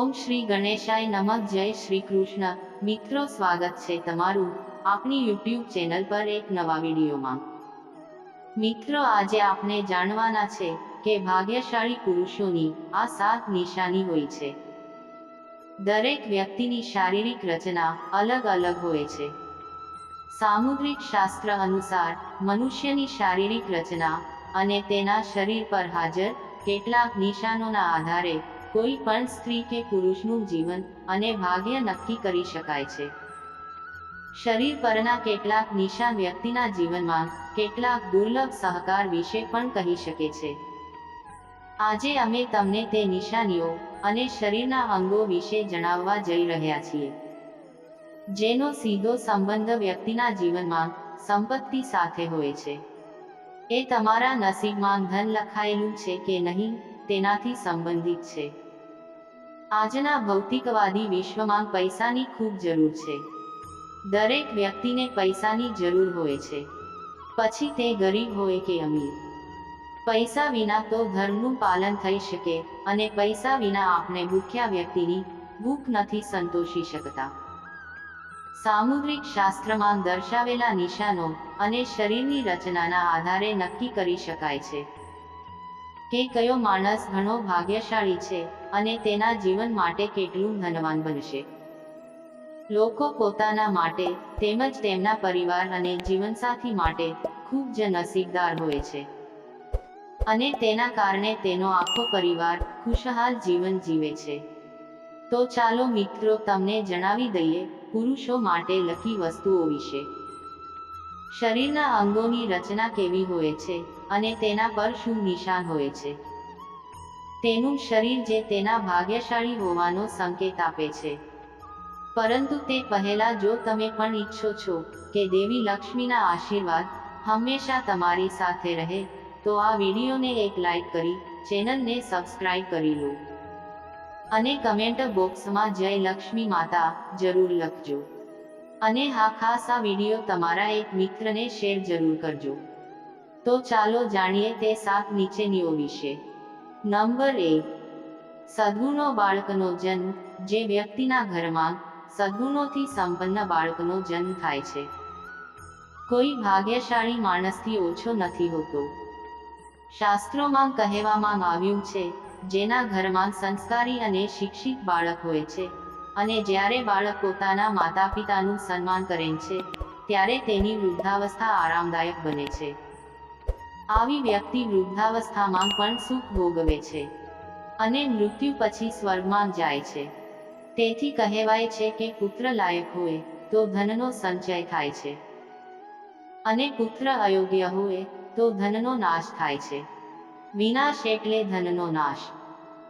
ઓમ શ્રી ગણેશાય નમઃ, જય શ્રી કૃષ્ણ. મિત્રો, સ્વાગત છે તમારું આપણી યુટ્યુબ ચેનલ પર એક નવા વિડીયોમાં. મિત્રો, આજે આપણે જાણવાના છે કે ભાગ્યશાળી પુરુષોની આ સાત નિશાની હોય છે. દરેક વ્યક્તિની શારીરિક રચના અલગ અલગ હોય છે. સામુદ્રિક શાસ્ત્ર અનુસાર, મનુષ્યની શારીરિક રચના અને તેના શરીર પર હાજર કેટલાક નિશાનોના આધારે કોઈ પણ સ્ત્રી કે પુરુષનું જીવન અને ભાગ્ય નક્કી કરી શકાય છે. શરીર પરના કેટલાક નિશાન વ્યક્તિના જીવનમાં કેટલાક દુર્લભ સહકાર વિશે પણ કહી શકે છે. આજે અમે તમને તે નિશાનીઓ અને શરીરના અંગો વિશે જણાવવા જઈ રહ્યા છીએ. જેનો સીધો સંબંધ વ્યક્તિના જીવનમાં સંપત્તિ સાથે હોય છે. એ તમારા નસીબમાં ધન લખાયેલું છે કે નહીં તેનાથી સંબંધિત છે. આજના ભૌતિકવાદી વિશ્વમાં પૈસાની ખૂબ જરૂર છે. દરેક વ્યક્તિને પૈસાની જરૂર હોય છે. પછી તે ગરીબ હોય કે અમીર. પૈસા વિના તો ધર્મનું પાલન થઈ શકે અને પૈસા વિના આપણે ભૂખ્યા વ્યક્તિની ભૂખ નથી સંતોષી શકતા. સામુદ્રિક શાસ્ત્રમાં દર્શાવેલા નિશાનો અને શરીરની રચનાના આધારે નક્કી કરી શકાય છે. કે કયો માણસ ઘણો ભાગ્યશાળી છે અને તેના જીવન માટે કેટલું ધનવાન બનશે. લોકો પોતાના માટે, તેમજ તેમના પરિવાર અને જીવનસાથી માટે ખૂબ જ નસીબદાર હોય છે. અને તેના કારણે તેનો આખો પરિવાર ખુશહાલ જીવન જીવે છે. તો ચાલો મિત્રો તમને જણાવી દઈએ, પુરુષો માટે લકી વસ્તુઓ વિશે. શરીરના અંગોની રચના કેવી હોય છે અને તેના પર શું નિશાન હોય છે? તેનું શરીર જે તેના ભાગ્યશાળી હોવાનો સંકેત આપે છે. પરંતુ તે પહેલા જો તમે પણ ઈચ્છો છો કે દેવી લક્ષ્મીના આશીર્વાદ હંમેશા તમારી સાથે રહે, તો આ વિડીયોને એક લાઈક કરી, ચેનલને સબસ્ક્રાઈબ કરી લો. અને કમેન્ટ બોક્સમાં જય લક્ષ્મી માતા જરૂર લખજો. અને હા, ખાસ આ વીડિયો તમારા એક મિત્રને શેર જરૂર કરજો. તો ચાલો જાણીએ તે સાત નીચેનીઓ વિશે નંબર એક, સદગુણો બાળકનો જન્મ જે વ્યક્તિના ઘરમાં સદગુણોથી સંપન્ન બાળકનો જન્મ થાય છે. કોઈ ભાગ્યશાળી માણસથી ઓછો નથી હોતો. શાસ્ત્રોમાં કહેવામાં આવ્યું છે, જેના ઘરમાં સંસ્કારી અને શિક્ષિત બાળક હોય છે, અને જ્યારે બાળક પોતાના માતા પિતાનું સન્માન કરે છે, ત્યારે તેની વૃદ્ધાવસ્થા આરામદાયક બને છે. આવી વ્યક્તિ વૃદ્ધાવસ્થામાં પણ સુખ ભોગવે છે અને મૃત્યુ પછી સ્વર્ગમાં જાય છે. તેથી કહેવાય છે કે પુત્ર લાયક હોય તો ધનનો સંચય થાય છે અને પુત્ર અયોગ્ય હોય તો ધનનો નાશ થાય છે. વિનાશ એટલે ધનનો નાશ.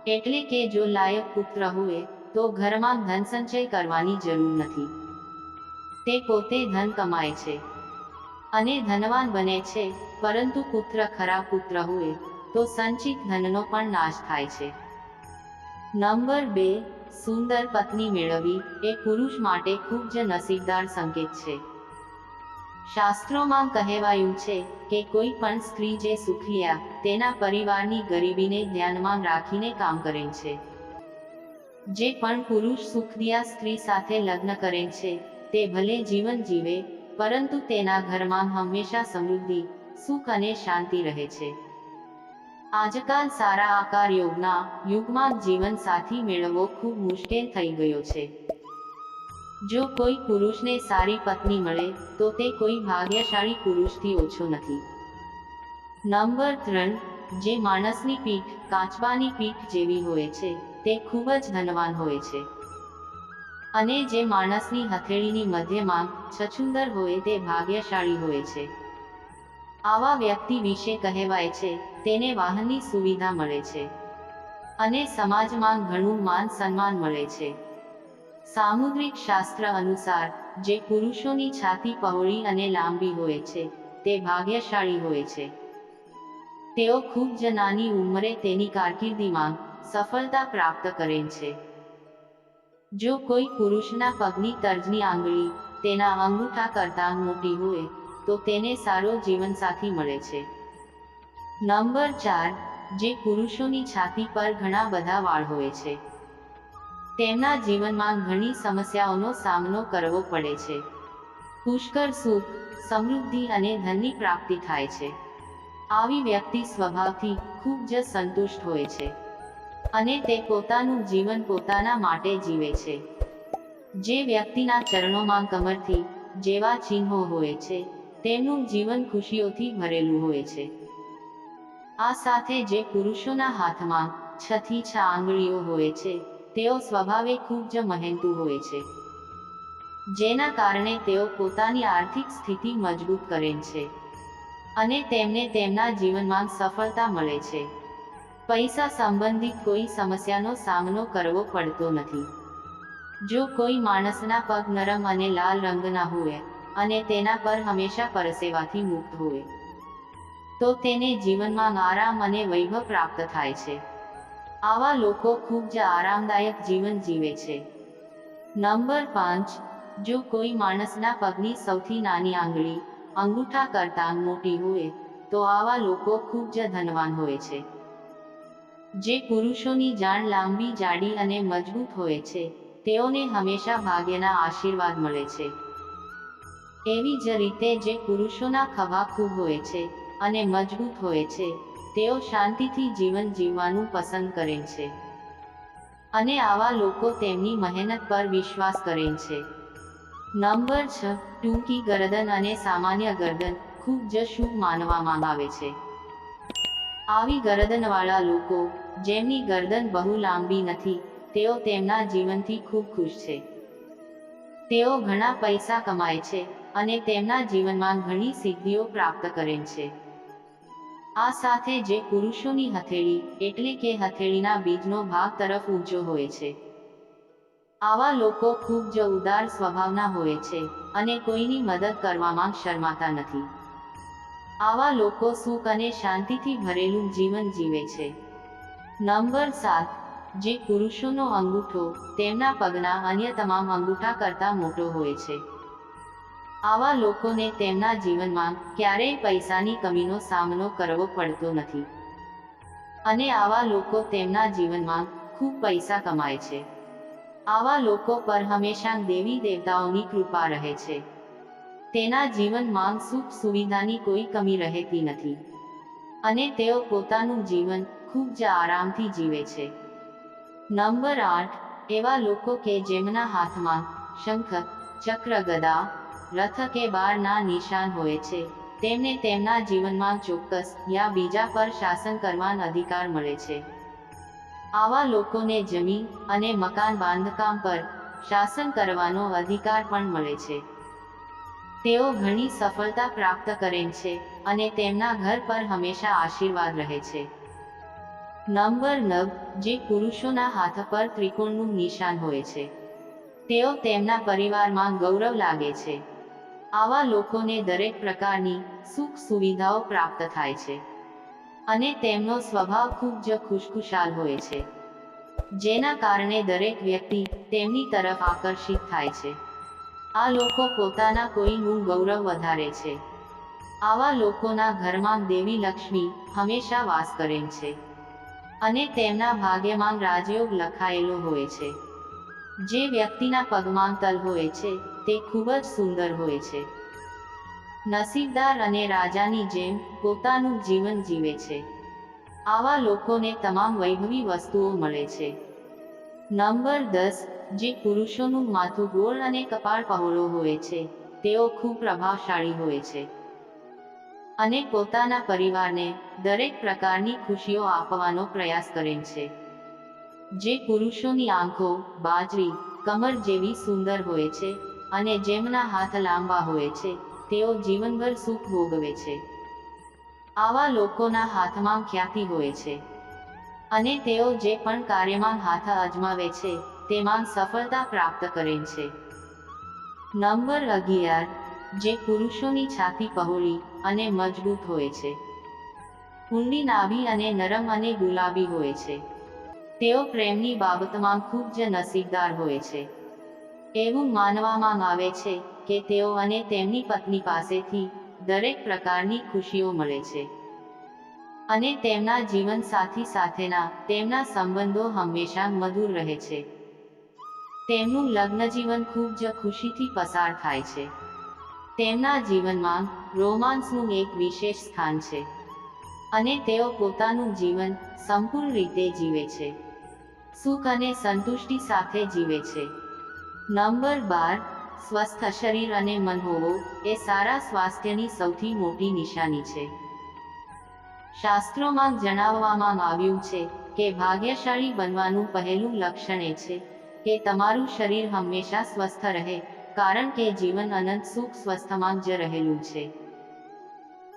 એટલે કે જો લાયક પુત્ર હોય તો ઘરમાં ધન સંચય કરવાની જરૂર નથી. તે પોતે ધન કમાય છે અને ધનવાન બને છે પરંતુ પુત્ર ખરાબ પુત્ર હોય તો સંચિત ધનનો પણ નાશ થાય છે. નંબર બે, સુંદર પત્ની મેળવવી એ પુરુષ માટે ખૂબ જ નસીબદાર સંકેત છે. શાસ્ત્રોમાં કહેવાયું છે કે કોઈ પણ સ્ત્રી જે સુખિયા, તેના પરિવારની ગરીબીને ધ્યાનમાં રાખીને કામ કરે છે. જે પણ પુરુષ સુખદિયા સ્ત્રી સાથે લગ્ન કરે છે, તે ભલે જીવન જીવે, પરંતુ તેના ઘરમાં હંમેશા સમૃદ્ધિ સુખ અને શાંતિ રહે છે. આજકાલ સારા આકાર યોગના યુગમાં જીવન સાથી મેળવવો ખૂબ મુશ્કેલ થઈ ગયો છે. જો કોઈ પુરુષને સારી પત્ની મળે, તો તે કોઈ ભાગ્યશાળી પુરુષથી ઓછો નથી. નંબર ત્રણ, જે માણસની પીઠ, કાચબાની પીઠ જેવી હોય છે, તે ખૂબ જ ધનવાન હોય છે. અને જે માણસની હથેળીની મધ્યમાં છછુંદર હોય તે ભાગ્યશાળી હોય છે. આવા વ્યક્તિ વિશે કહેવાય છે, તેને વાહનની સુવિધા મળે છે. અને સમાજમાં ઘણું માન સન્માન મળે છે. સામુદ્રિક શાસ્ત્ર અનુસાર, જે પુરુષોની છાતી પહોળી અને લાંબી હોય છે, તે ભાગ્યશાળી હોય છે. તેઓ ખૂબ જ ઉંમરે તેની કારકિર્દીમાં સફળતા પ્રાપ્ત કરે છે. જો કોઈ પુરુષના પગની તર્જની આંગળી તેના અંગૂઠા કરતાં મોટી હોય તો તેને સારો જીવનસાથી મળે છે. નંબર ચાર, જે પુરુષોની છાતી પર ઘણા બધા વાળ હોય છે. તેમના જીવનમાં ઘણી સમસ્યાઓનો સામનો કરવો પડે છે. પુષ્કળ સુખ, સમૃદ્ધિ અને ધનની પ્રાપ્તિ થાય છે. આવી વ્યક્તિ સ્વભાવથી ખૂબ જ સંતુષ્ટ હોય છે અને તે પોતાનું જીવન પોતાના માટે જીવે છે. જે વ્યક્તિના ચરણોમાં કમરથી જેવા ચિહ્નો હોય છે તેમનું જીવન ખુશીઓથી ભરેલું હોય છે. આ સાથે જે પુરુષોના હાથમાં છથી છ આંગળીઓ હોય છે, તેઓ સ્વભાવે ખૂબ જ મહેનતુ હોય છે. જેના કારણે તેઓ પોતાની આર્થિક સ્થિતિ મજબૂત કરે છે અને તેમને તેમના જીવનમાં સફળતા મળે છે. પૈસા સંબંધિત કોઈ સમસ્યાનો સામનો કરવો પડતો નથી. જો કોઈ માણસના પગ નરમ અને લાલ રંગના હોય અને તેના પર હંમેશા પરસેવાથી મુક્ત હોય. તો તેને જીવનમાં આરામ અને વૈભવ પ્રાપ્ત થાય છે. આવા લોકો ખૂબ જ આરામદાયક જીવન જીવે છે. નંબર પાંચ, જો કોઈ માણસના પગની સૌથી નાની આંગળી, અંગૂઠા કરતાં મોટી હોય, તો આવા લોકો ખૂબ જ ધનવાન હોય છે. જે પુરુષોની જાણ લાંબી, જાડી અને મજબૂત હોય છે, તેઓને હંમેશા ભાગ્યના આશીર્વાદ મળે છે. એવી જ રીતે જે પુરુષોના ખભા ખૂબ હોય છે અને મજબૂત હોય છે, તેઓ શાંતિથી જીવન જીવવાનું પસંદ કરે છે. અને આવા લોકો તેમની મહેનત પર વિશ્વાસ કરે છે. નંબર છ, ટૂંકી ગરદન અને સામાન્ય ગરદન ખૂબ જ શુભ માનવામાં આવે છે. આવી ગરદનવાળા લોકો, જેમની ગરદન બહુ લાંબી નથી, તેઓ તેમના જીવનથી ખૂબ ખુશ છે. તેઓ ઘણા પૈસા કમાય છે અને તેમના જીવનમાં ઘણી સિદ્ધિઓ પ્રાપ્ત કરે છે. આ સાથે જે પુરુષોની હથેળી, એટલે કે હથેળીના બીજનો ભાગ તરફ ઊંચો હોય છે. આવા લોકો ખૂબ જ ઉદાર સ્વભાવના હોય છે અને કોઈની મદદ કરવામાં શરમાતા નથી. આવા લોકો સુખ અને શાંતિથી ભરેલું જીવન જીવે છે. નંબર સાત, જે પુરુષોનો અંગૂઠો તેમના પગના અન્ય તમામ અંગૂઠા કરતાં મોટો હોય છે. આવા લોકોને તેમના જીવનમાં ક્યારેય પૈસાની કમીનો સામનો કરવો પડતો નથી. અને આવા લોકો તેમના જીવનમાં ખૂબ પૈસા કમાય છે. આવા લોકો પર હંમેશા દેવી દેવતાઓની કૃપા રહે છે. તેના જીવનમાં સુખ સુવિધાની કોઈ કમી રહેતી નથી. અને તેઓ પોતાનું જીવન ખૂબ જ આરામથી જીવે છે. નંબર આઠ, એવા લોકો કે જેમના હાથમાં શંખ, ચક્ર, ગદા રથ કે બારના નિશાન હોય છે. તેમને તેમના જીવનમાં ચોક્કસ યા બીજા પર શાસન કરવાનો અધિકાર મળે છે. આવા લોકોને જમીન અને મકાન બાંધકામ પર શાસન કરવાનો અધિકાર પણ મળે છે. તેઓ ઘણી સફળતા પ્રાપ્ત કરે છે અને તેમના ઘર પર હંમેશા આશીર્વાદ રહે છે. નંબર નવ, જે પુરુષોના હાથ પર ત્રિકોણનું નિશાન હોય છે. તેઓ તેમના પરિવારમાં ગૌરવ લાગે છે. આવા લોકોને દરેક પ્રકારની સુખ સુવિધાઓ પ્રાપ્ત થાય છે. અને તેમનો સ્વભાવ ખૂબ જ ખુશખુશાલ હોય છે. જેના કારણે દરેક વ્યક્તિ તેમની તરફ આકર્ષિત થાય છે. આ લોકો પોતાના કોઈનું ગૌરવ વધારે છે. આવા લોકોના ઘરમાં દેવી લક્ષ્મી હંમેશા વાસ કરે છે. અને તેમના ભાગ્યમાં રાજયોગ લખાયેલો હોય છે. જે વ્યક્તિના પગમાં તલ હોય છે તે ખૂબ જ સુંદર હોય છે. નસીબદાર અને રાજાની જેમ પોતાનું જીવન જીવે છે. આવા લોકોને તમામ વૈભવી વસ્તુઓ મળે છે. નંબર દસ, જે પુરુષોનું માથું ગોળ અને કપાળ પહોળો હોય છે, તેઓ ખૂબ પ્રભાવશાળી હોય છે. અને પોતાના પરિવારને દરેક પ્રકારની ખુશીઓ આપવાનો પ્રયાસ કરે છે. જે પુરુષોની આંખો, બાજરી, કમર જેવી સુંદર હોય છે અને જેમના હાથ લાંબા હોય છે, તેઓ જીવનભર સુખ ભોગવે છે. આવા લોકોના હાથમાં ખ્યાતિ હોય છે. અને તેઓ જે પણ કાર્યમાં હાથ અજમાવે છે, તેમાં સફળતા પ્રાપ્ત કરે છે. નંબર અગિયાર, જે પુરુષોની છાતી પહોળી અને મજબૂત હોય છે. ઊંડી નાભી અને નરમ અને ગુલાબી હોય છે. તેઓ પ્રેમની બાબતમાં ખૂબ જ નસીબદાર હોય છે. એવું માનવામાં આવે છે કે તેઓ અને તેમની પત્ની પાસેથી દરેક પ્રકારની ખુશીઓ મળે છે. અને તેમના જીવન સાથી સાથેના તેમના સંબંધો હંમેશા મધુર રહે છે. તેમનું લગ્ન જીવન ખૂબ જ ખુશીથી પસાર થાય છે. તેમના જીવનમાં રોમાન્સનું એક વિશેષ સ્થાન છે. અને તેઓ પોતાનું જીવન સંપૂર્ણ રીતે જીવે છે. સુખ અને સંતુષ્ટિ સાથે જીવે છે. નંબર બાર, સ્વસ્થ શરીર અને મન હોવો એ સારા સ્વાસ્થ્યની સૌથી મોટી નિશાની છે. શાસ્ત્રોમાં જણાવવામાં આવ્યું છે કે ભાગ્યશાળી બનવાનું પહેલું લક્ષણ એ છે કે તમારું શરીર હંમેશા સ્વસ્થ રહે, કારણ કે જીવન અનંત સુખ સ્વસ્થમાં જ રહેલું છે.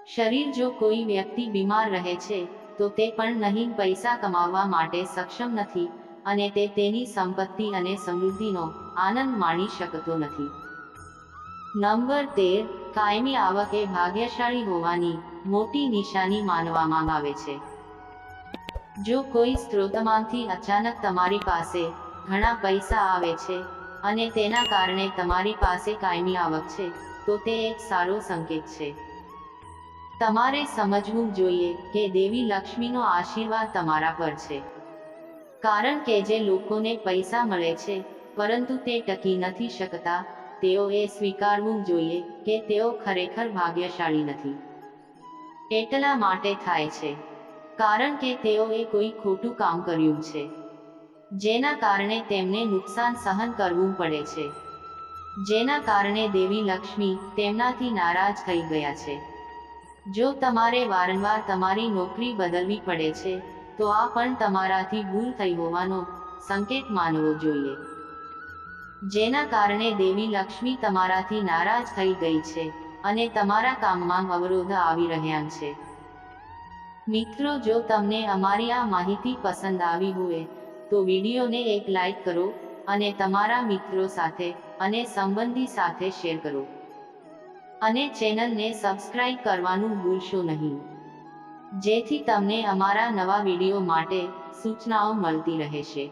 શરીર જો કોઈ વ્યક્તિ બીમાર રહે છે, તો તે પણ નહીં પૈસા કમાવવા માટે સક્ષમ નથી અને તે તેની સંપત્તિ અને સમૃદ્ધિનો આનંદ માણી શકતો નથી. નંબર તેર, કાયમી આવક એ ભાગ્યશાળી હોવાની મોટી નિશાની માનવામાં આવે છે. જો કોઈ સ્ત્રોતમાંથી અચાનક તમારી પાસે ઘણા પૈસા આવે છે અને તેના કારણે તમારી પાસે કાયમી આવક છે, તો તે એક સારો સંકેત છે. તમારે સમજવું જોઈએ કે દેવી લક્ષ્મીનો આશીર્વાદ તમારા પર છે. કારણ કે જે લોકોને પૈસા મળે છે પરંતુ તે ટકી નથી શકતા, તેઓએ સ્વીકારવું જોઈએ કે તેઓ ખરેખર ભાગ્યશાળી નથી. એટલા માટે થાય છે. કારણ કે તેઓએ કોઈ ખોટું કામ કર્યું છે. જેના કારણે તેમને નુકસાન સહન કરવું પડે છે. જેના કારણે દેવી લક્ષ્મી તેમનાથી નારાજ થઈ ગયા છે. જો તમારે વારંવાર તમારી નોકરી બદલવી પડે છે, તો આ પણ તમારાથી ભૂલ થઈ હોવાનો સંકેત માનવો જોઈએ. જેના કારણે દેવી લક્ષ્મી તમારાથી નારાજ થઈ ગઈ છે અને તમારા કામમાં અવરોધ આવી રહ્યા છે. મિત્રો, જો તમને અમારી આ માહિતી પસંદ આવી હોય, તો વિડીયોને એક લાઈક કરો અને તમારા મિત્રો સાથે અને સંબંધી સાથે શેર કરો. અને ચેનલને સબસ્ક્રાઇબ કરવાનું ભૂલશો નહીં. જેથી તમને અમારા નવા વીડિયો માટે સૂચનાઓ મળતી રહેશે.